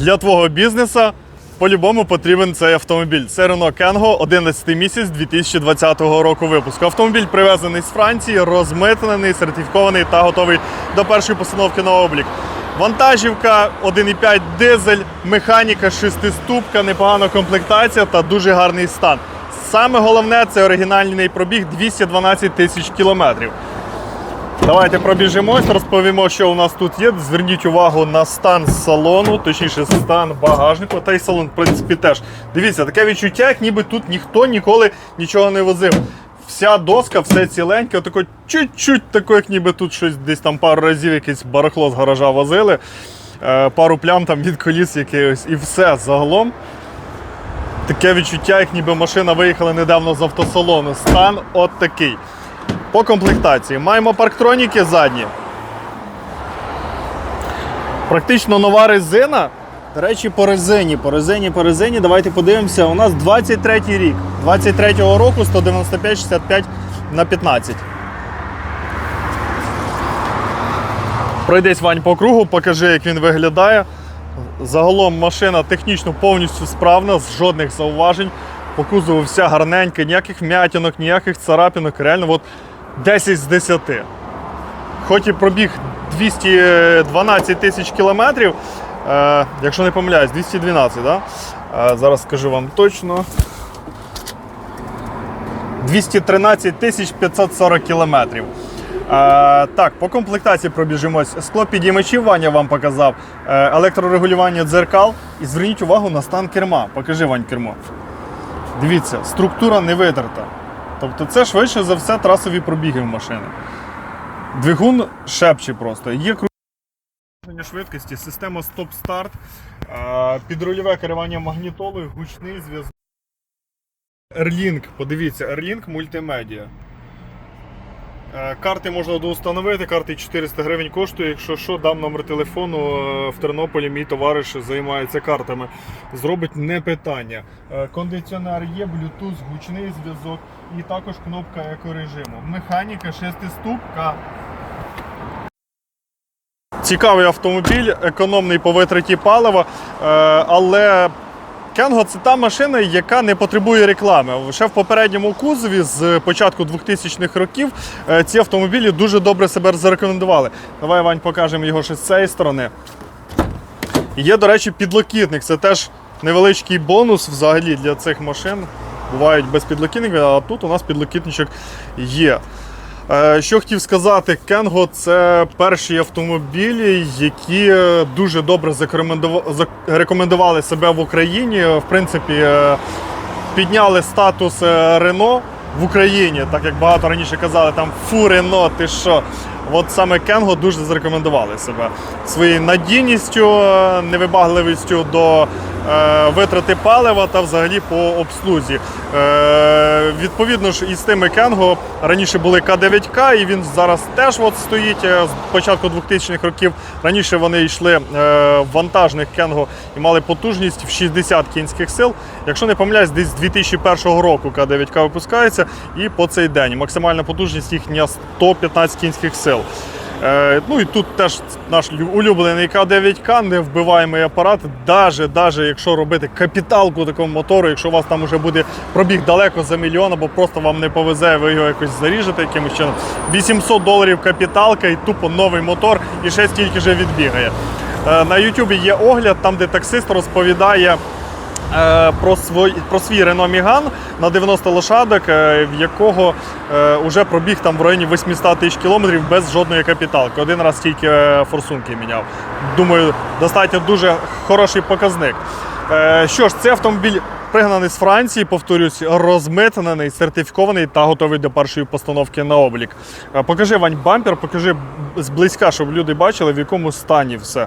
Для твого бізнесу по-любому потрібен цей автомобіль. Це Renault Kengo, 11 місяць 2020 року випуску. Автомобіль привезений з Франції, розмитнений, сертифікований та готовий до першої постановки на облік. Вантажівка 1,5 дизель, механіка, шестиступка, непогана комплектація та дуже гарний стан. Саме головне це оригінальний пробіг 212 тисяч кілометрів. Давайте пробіжимось, розповімо, що у нас тут є. Зверніть увагу на стан салону, точніше, стан багажнику, та й салон, в принципі, теж. Дивіться, таке відчуття, як ніби тут ніхто ніколи нічого не возив. Вся доска, все ціленьке, тако чуть-чуть, тако, як ніби тут щось десь там пару разів якесь барахло з гаража возили, е, пару плям там від коліс якихось, і все загалом. Таке відчуття, як ніби машина виїхала недавно з автосалону. Стан от такий. По комплектації маємо парктроніки задні. Практично нова резина. До речі, по резині, по резині, по резині. Давайте подивимося. У нас 23 рік. 23-го року 195-65 на 15. Пройдись Вань по кругу, покажи, як він виглядає. Загалом машина технічно повністю справна, з жодних зауважень. По кузову вся гарненька, ніяких вмятинок, ніяких царапинок. Реально, от 10 з 10. Хоч і пробіг 212 тисяч кілометрів, е, якщо не помиляюсь, 212, да? Е, зараз скажу вам точно. 213 тисяч 540 кілометрів. Е, так, по комплектації пробіжимось. Скло підіймачів Ваня вам показав, е, електрорегулювання дзеркал. І зверніть увагу на стан керма. Покажи Вань кермо. Дивіться, структура не витерта. Тобто це швидше за все трасові пробіги в машини. Двигун шепче просто. Є швидкості, система стоп-старт, підрульове керування магнітолою, гучний зв'язок. Airlink, подивіться, Airlink мультимедіа. Е, Карти можна доустановити, карти 400 гривень коштує. Якщо що, дам номер телефону е, в Тернополі. Мій товариш займається картами. Зробить не питання. Е, Кондиціонер є, Bluetooth, гучний зв'язок і також кнопка екорежиму. Механіка, шестиступка. Цікавий автомобіль, економний по витраті палива, але Кенго це та машина, яка не потребує реклами. Ще в попередньому кузові з початку 2000-х років е, ці автомобілі дуже добре себе зарекомендували. Давай, Вань, покажемо його ще з цієї сторони. Є, до речі, підлокітник. Це теж невеличкий бонус взагалі для цих машин. Бувають без підлокітника, а тут у нас підлокітничок є. Е, Що хотів сказати, Кенго це перші автомобілі, які е, дуже добре зарекомендували себе в Україні. В принципі, е, підняли статус Рено в Україні, так як багато раніше казали, там фу Рено, ти що. От саме Кенго дуже зарекомендували себе своєю надійністю, е, невибагливістю до е, витрати палива та взагалі по обслузі. Е, відповідно ж, із тими Кенго раніше були К9К, і він зараз теж от стоїть е, з початку 2000-х років. Раніше вони йшли е, в вантажних Кенго і мали потужність в 60 кінських сил. Якщо не помиляюсь, десь з 2001 року К9К випускається, і по цей день максимальна потужність їхня 115 кінських сил. Е, ну і тут теж наш улюблений К9К, невбиваємий апарат. Даже, даже якщо робити капіталку такому мотору, якщо у вас там вже буде пробіг далеко за мільйон, або просто вам не повезе, ви його якось заріжете якимось чином. 800 доларів капіталка і тупо новий мотор, і ще стільки же відбігає. Е, на Ютубі є огляд, там де таксист розповідає. Е, Про свій, про свій Renault Megane на 90 лошадок, е, в якого е, вже пробіг там в районі 800 тисяч кілометрів без жодної капіталки. Один раз тільки е, форсунки міняв. Думаю, достатньо дуже хороший показник. Е, Що ж, цей автомобіль пригнаний з Франції, повторюсь, розмитнений, сертифікований та готовий до першої постановки на облік. Е, Покажи Вань бампер, покажи зблизька, щоб люди бачили, в якому стані все.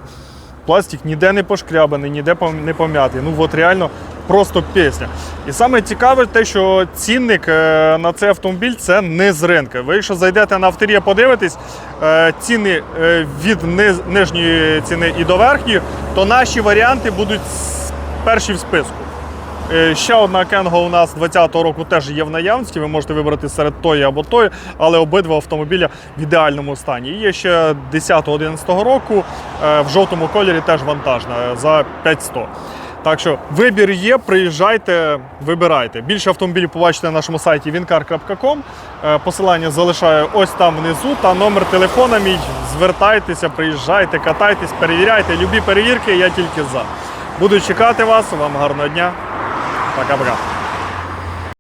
Пластик ніде не пошкрябаний, ніде не пом'ятий. Ну от реально просто пісня. І саме цікаве те, що цінник е, на цей автомобіль це не з ринка. Ви якщо зайдете на авторія, подивитесь е, ціни е, від нижньої ціни і до верхньої, то наші варіанти будуть перші в списку. Е, Ще одна Кенго у нас 20-го року теж є в наявності. Ви можете вибрати серед тої або тої, але обидва автомобіля в ідеальному стані. І є ще 10-11 року е, в жовтому кольорі теж вантажна е, за 500. Так що вибір є, приїжджайте, вибирайте. Більше автомобілів побачите на нашому сайті wincar.com. Е, Посилання залишаю ось там внизу та номер телефона мій. Звертайтеся, приїжджайте, катайтесь, перевіряйте. Любі перевірки, я тільки за. Буду чекати вас. Вам гарного дня. Пока-пока.